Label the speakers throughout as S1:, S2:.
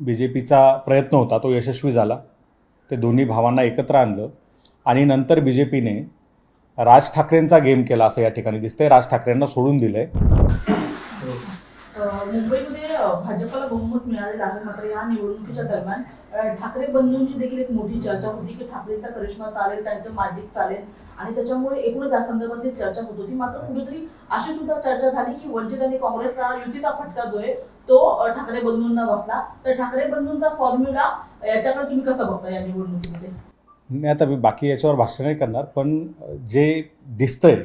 S1: B J पीचा प्रयत्न होता तो यशस्वी झाला. ते दोन्ही भावांना एकत्र आणलं. आणि नंतर बी जे पीने राज ठाकरेंचा गेम केला असं या ठिकाणी दिसतंय. राज ठाकरेंना सोडून दिलंय.
S2: आहे मुंबईमध्ये भाजपला बहुमत मिळालेलं आहे. मात्र या निवडणुकीच्या दरम्यान ठाकरे बंधूंची देखील एक मोठी चर्चा होती की ठाकरेंचा करिश्मा चालेल त्यांचं मॅजिक चालेल. आणि त्याच्यामुळे एकूणच या संदर्भातली चर्चा होत होती. मात्र कुठेतरी अशी सुद्धा चर्चा झाली की वंचित आणि काँग्रेसचा युतीचा फटका जो आहे तो ठाकरे बंधूंना बसला. तर ठाकरे बंधूंचा फॉर्म्युला याच्याकडे तुम्ही कसं बघता या निवडणुकीमध्ये?
S1: मी आता मी बाकी याच्यावर भाष्य नाही करणार पण जे दिसतंय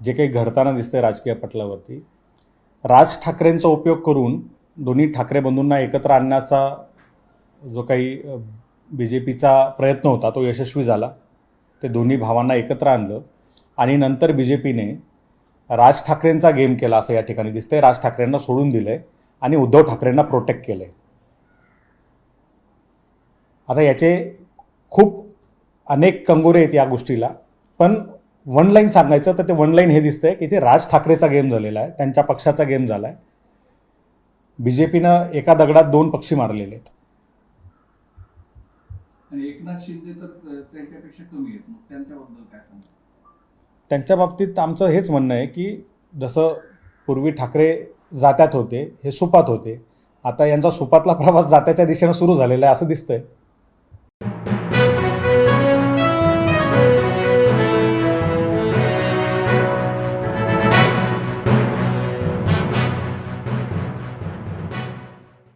S1: जे काही घडताना दिसतंय राजकीय पटलावरती राज ठाकरेंचा उपयोग करून दोन्ही ठाकरे बंधूंना एकत्र आणण्याचा जो काही बी जे पीचा प्रयत्न होता तो यशस्वी झाला. ते दोन्ही भावांना एकत्र आणलं आणि नंतर बी जे पीने राज ठाकरेंचा गेम केला असं या ठिकाणी दिसतंय. राज ठाकरेंना सोडून दिलं आहे आणि उद्धव ठाकरेंना प्रोटेक्ट केलं आहे आता याचे खूप अनेक कंगोरे आहेत या गोष्टीला पण वन लाईन सांगायचं तर ते वन लाईन हे दिसतंय की ते राज ठाकरेचा गेम झालेला आहे त्यांच्या पक्षाचा गेम झाला आहे बी जे पीनं एका दगडात दोन पक्षी मारलेले आहेत.
S3: एकनाथ शिंदे तर त्यांच्यापेक्षा कमी आहेत. मग त्यांच्याबद्दल काय
S1: त्यांच्या बाबतीत आमचं हेच म्हणणं आहे की जसं पूर्वी ठाकरे जात्यात होते हे सुपात होते. आता यांचा सुपातला प्रवास जात्याच्या दिशेनं सुरू झालेला आहे असं दिसतंय.